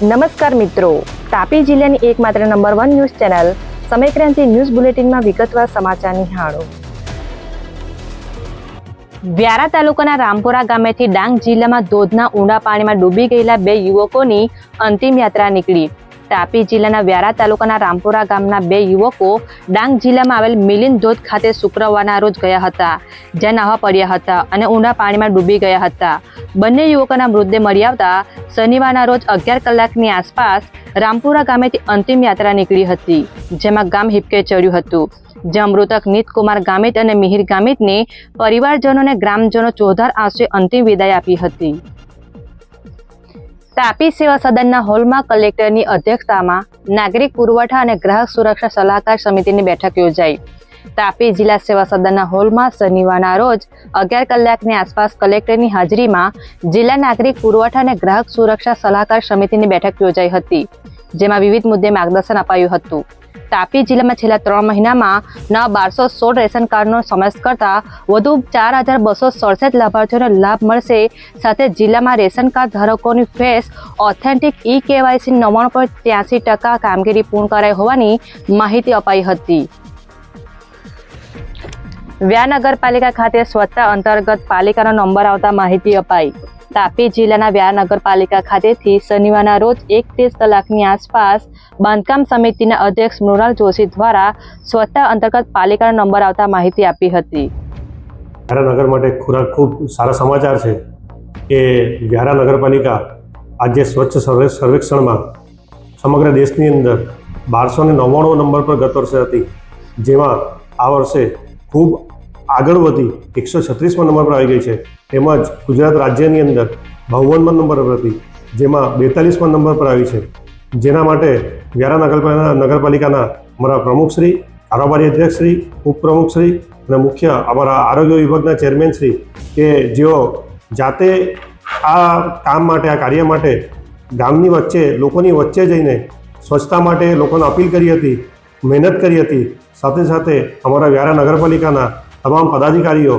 નમસ્કાર મિત્રો. તાપી જિલ્લાની એકમાત્ર number one news channel Samaykranti news બુલેટિનમાં વિગતવાર સમાચાર નિહાળો. વ્યારા તાલુકાના રામપુરા ગામેથી ડાંગ જિલ્લામાં ધોધના ઊંડા પાણીમાં ડૂબી ગયેલા બે યુવકોની અંતિમ યાત્રા નીકળી. તાપી જિલ્લાના વ્યારા તાલુકાના રામપુરા ગામના બે યુવકો ડાંગ જિલ્લામાં આવેલ મિલિંદ ધોધ ખાતે શુક્રવારના રોજ ગયા હતા. જ્યાં નાહવા પડ્યા હતા અને ઊંડા પાણીમાં ડૂબી ગયા હતા. બંને યુવકોના મૃતદેહ મળી આવતા શનિવારના રોજ અગિયાર કલાકની આસપાસ રામપુરા ગામેથી અંતિમ યાત્રા નીકળી હતી, જેમાં ગામ હિપકે ચડ્યું હતું. જ્યાં મૃતક નીતકુમાર ગામિત અને મિહિર ગામિતને પરિવારજનોને ગ્રામજનો ચોધાર આંસુએ અંતિમ વિદાય આપી હતી. તાપી સેવા સદનના હોલમાં કલેક્ટરની અધ્યક્ષતામાં નાગરિક પુરવઠા અને ગ્રાહક સુરક્ષા સલાહકાર સમિતિની બેઠક યોજાઈ. તાપી જિલ્લા સેવા સદનના હોલમાં શનિવારના રોજ અગિયાર કલાકની આસપાસ કલેક્ટરની હાજરીમાં જિલ્લા નાગરિક પુરવઠા અને ગ્રાહક સુરક્ષા સલાહકાર સમિતિની બેઠક યોજાઈ હતી, જેમાં વિવિધ મુદ્દે માર્ગદર્શન અપાયું હતું. તાપી જિલ્લામાં છેલ્લા ત્રણ મહિનામાં ન બારસો સોળ રેશન કાર્ડનો સમાવેશ કરતા વધુ ચાર હજાર બસો સડસઠ લાભાર્થીઓને લાભ મળશે. સાથે જિલ્લામાં રેશન કાર્ડ ધારકોની ફેસ ઓથેન્ટિક ઈ કેવાયસી નવ્વાણું પોઈન્ટ ત્યાસી ટકા કામગીરી પૂર્ણ કરાઈ હોવાની માહિતી અપાઈ હતી. વ્યા નગરપાલિકા ખાતે સ્વચ્છતા અંતર્ગત પાલિકાનો નંબર આવતા માહિતી અપાઈ. તાપી જિલ્લાના વ્યા નગરપાલિકા ખાતેથી શનિવારના રોજ એકત્રીસ કલાકની આસપાસ બાંધકામ સમિતિના અધ્યક્ષ મૃણાલ જોશી દ્વારા સ્વચ્છતા અંતર્ગત પાલિકાનો નંબર આવતા માહિતી આપી હતી. વ્યારા નગર માટે ખૂબ સારા સમાચાર છે કે વ્યારા નગરપાલિકા આજે સ્વચ્છ સર્વેક્ષણમાં સમગ્ર દેશની અંદર બારસો નવ્વાણું નંબર પર ગત વર્ષે હતી, જેમાં આ વર્ષે ખૂબ આગળ વધી એકસો છત્રીસમાં નંબર પર આવી ગઈ છે. તેમજ ગુજરાત રાજ્યની અંદર બાવનમાં નંબર પર હતી, જેમાં બેતાલીસમાં નંબર પર આવી છે. જેના માટે વ્યારા નગરપાલિકા નગરપાલિકાના અમારા પ્રમુખશ્રી કારોબારી અધ્યક્ષશ્રી ઉપપ્રમુખશ્રી અને મુખ્ય અમારા આરોગ્ય વિભાગના ચેરમેનશ્રી કે જેઓ જાતે આ કામ માટે, આ કાર્ય માટે ગામની વચ્ચે, લોકોની વચ્ચે જઈને સ્વચ્છતા માટે લોકોને અપીલ કરી હતી, મહેનત કરી હતી. સાથે સાથે અમારા વ્યારા નગરપાલિકાના તમામ પદાધિકારીઓ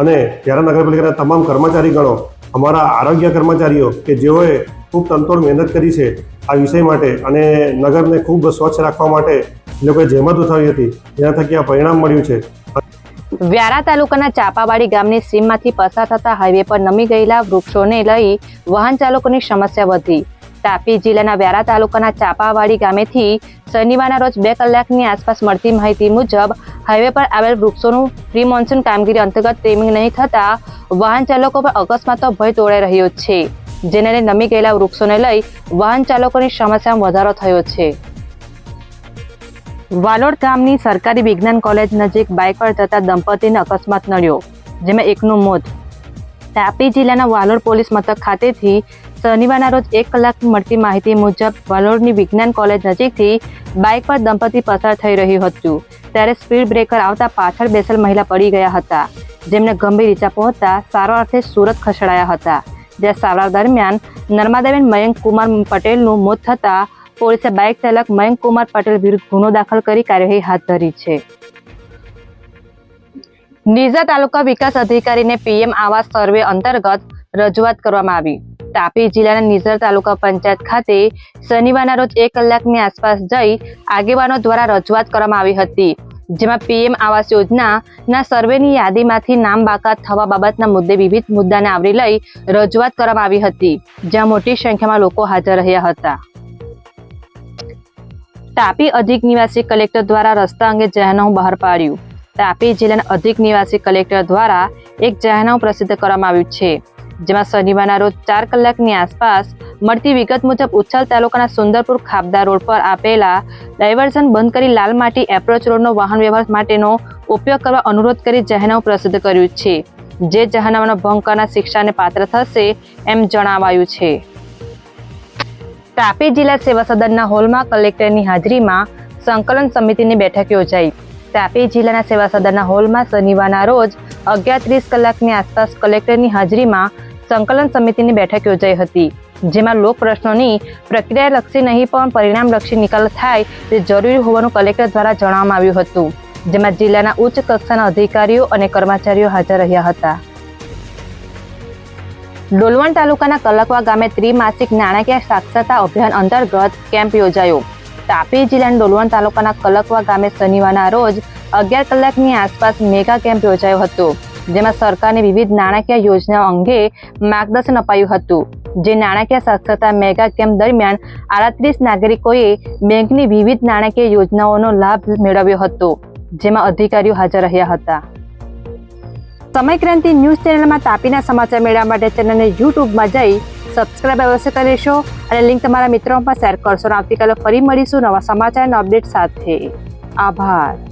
અને વ્યારા નગરપાલિકાના તમામ કર્મચારીગણો, અમારા આરોગ્ય કર્મચારીઓ કે જેઓએ ખૂબ તનતોડ મહેનત કરી છે આ વિષય માટે અને નગરને ખૂબ સ્વચ્છ રાખવા માટે એ લોકોએ જહેમત ઉઠાવી હતી. જેના થકી આ પરિણામ મળ્યું છે. વ્યારા તાલુકાના ચાપાવાડી ગામની સીમમાંથી પસાર થતા હાઈવે પર નમી ગયેલા વૃક્ષોને લઈ વાહન ચાલકોની સમસ્યા વધી. તાપી જિલ્લાના વ્યારા તાલુકાના ચાપાવાડી ગામેથી શનિવારના રોજ બે કલાકની આસપાસ મળતી માહિતી મુજબ હાઈવે પર આવેલ વૃક્ષોનું પ્રી મોન્સૂન કામગીરી અંતર્ગત ટ્રીમિંગ નહીં થતાં વાહન ચાલકો પર અકસ્માતનો ભય તોડાઈ રહ્યો છે, જેને નમી ગયેલા વૃક્ષોને લઈ વાહન ચાલકોની સમસ્યામાં વધારો થયો છે. વાલોડ ગામની સરકારી વિજ્ઞાન કોલેજ નજીક બાઇક પર જતા દંપતીને અકસ્માત નડ્યો, જેમાં એકનું મોત. તાપી જિલ્લાના વાલોડ પોલીસ મથક ખાતેથી શનિવારના રોજ એક કલાકની મળતી માહિતી મુજબ વાલોડની વિજ્ઞાન કોલેજ નજીકથી બાઇક પર દંપતી પસાર થઈ રહ્યું હતું. ત્યારે સ્પીડ બ્રેકર આવતા પાછળ બેસેલ મહિલા પડી ગયા હતા. જેમને ગંભીર ઈજા પહોંચતા સારવાર અર્થે સુરત ખસેડાયા હતા. જ્યાં સારવાર દરમિયાન નર્મદાબેન મયંક કુમાર પટેલનું મોત થતાં પોલીસે બાઇક ચાલક મયંક કુમાર પટેલ વિરુદ્ધ ગુનો દાખલ કરી કાર્યવાહી હાથ ધરી છે. નિઝા તાલુકા વિકાસ અધિકારીને પીએમ આવાસ સર્વે અંતર્ગત રજૂઆત કરવામાં આવી. તાપી જિલ્લાના નિઝર તાલુકા પંચાયત ખાતે શનિવારના રોજ એક કલાકની આસપાસ જઈ આગેવાનો દ્વારા રજૂઆત કરવામાં આવી હતી, જેમાં પીએમ આવાસ યોજનાના સર્વેની યાદીમાંથી નામ બાકાત થવા બાબતના મુદ્દે વિવિધ મુદ્દાને આવરી લઈ રજૂઆત કરવામાં આવી હતી, જ્યાં મોટી સંખ્યામાં લોકો હાજર રહ્યા હતા. તાપી અધિક નિવાસી કલેક્ટર દ્વારા રસ્તા અંગે જાહેરનામું બહાર પાડ્યું. તાપી જિલ્લાના અધિક નિવાસી કલેક્ટર દ્વારા એક જાહેરનામું પ્રસિદ્ધ કરવામાં આવ્યું છે. જેમાં શનિવારના રોજ ચાર કલાકની આસપાસ મળતી વિગત મુજબ ઉચ્છલ તાલુકાના સુંદરપુર ખાબદા રોડ પર આપેલા ડાયવર્ઝન બંધ કરી લાલ માટી એપ્રોચ રોડનો વાહન વ્યવહાર માટેનો ઉપયોગ કરવા અનુરોધ કરી જાહેરનામું પ્રસિદ્ધ કર્યું છે. જે જાહેરનામાનો ભંગ કરનાર શિક્ષાને પાત્ર થશે એમ જણાવાયું છે. તાપી જિલ્લા સેવા સદનના હોલમાં કલેક્ટરની હાજરીમાં સંકલન સમિતિની બેઠક યોજાઈ. તાપી જિલ્લાના સેવા સદનના હોલમાં શનિવારના રોજ અગિયાર ત્રીસ કલાકની આસપાસ કલેક્ટરની હાજરીમાં સંકલન સમિતિની બેઠક યોજાઈ હતી, જેમાં લોક પ્રશ્નોની પ્રક્રિયાલક્ષી નહીં પણ પરિણામલક્ષી નિકાલ થાય તે જરૂરી હોવાનું કલેક્ટર દ્વારા જણાવવામાં આવ્યું હતું, જેમાં જિલ્લાના ઉચ્ચ કક્ષાના અધિકારીઓ અને કર્મચારીઓ હાજર રહ્યા હતા. ડોલવણ તાલુકાના કલકવા ગામે ત્રિમાસિક નાણાકીય સાક્ષરતા અભિયાન અંતર્ગત કેમ્પ યોજાયો. તાપી જિલ્લાના ડોલવણ તાલુકાના કલકવા ગામે શનિવારના રોજ અગિયાર કલાકની આસપાસ મેગા કેમ્પ યોજાયો હતો જેમાં સરકારની વિવિધ નાણાકીય યોજનાઓ અંગે માર્ગદર્શન અપાયું હતું. જે નાણાકીય સાક્ષરતા મેગા કેમ્પ દરમિયાન આડત્રીસ નાગરિકોએ બેંકની વિવિધ નાણાકીય યોજનાઓનો લાભ મેળવ્યો હતો, જેમાં અધિકારીઓ હાજર રહ્યા હતા. સમયક્રાંતિ ન્યૂઝ ચેનલમાં તાપીના સમાચાર મેળવવા માટે ચેનલને યુટ્યુબમાં જઈ સબસ્ક્રાઇબ અવશ્ય કરી લેશો અને લિંક તમારા મિત્રોમાં પણ શેર કરશો. આવતીકાલે ફરી મળીશું નવા સમાચાર અને અપડેટ સાથે. આભાર.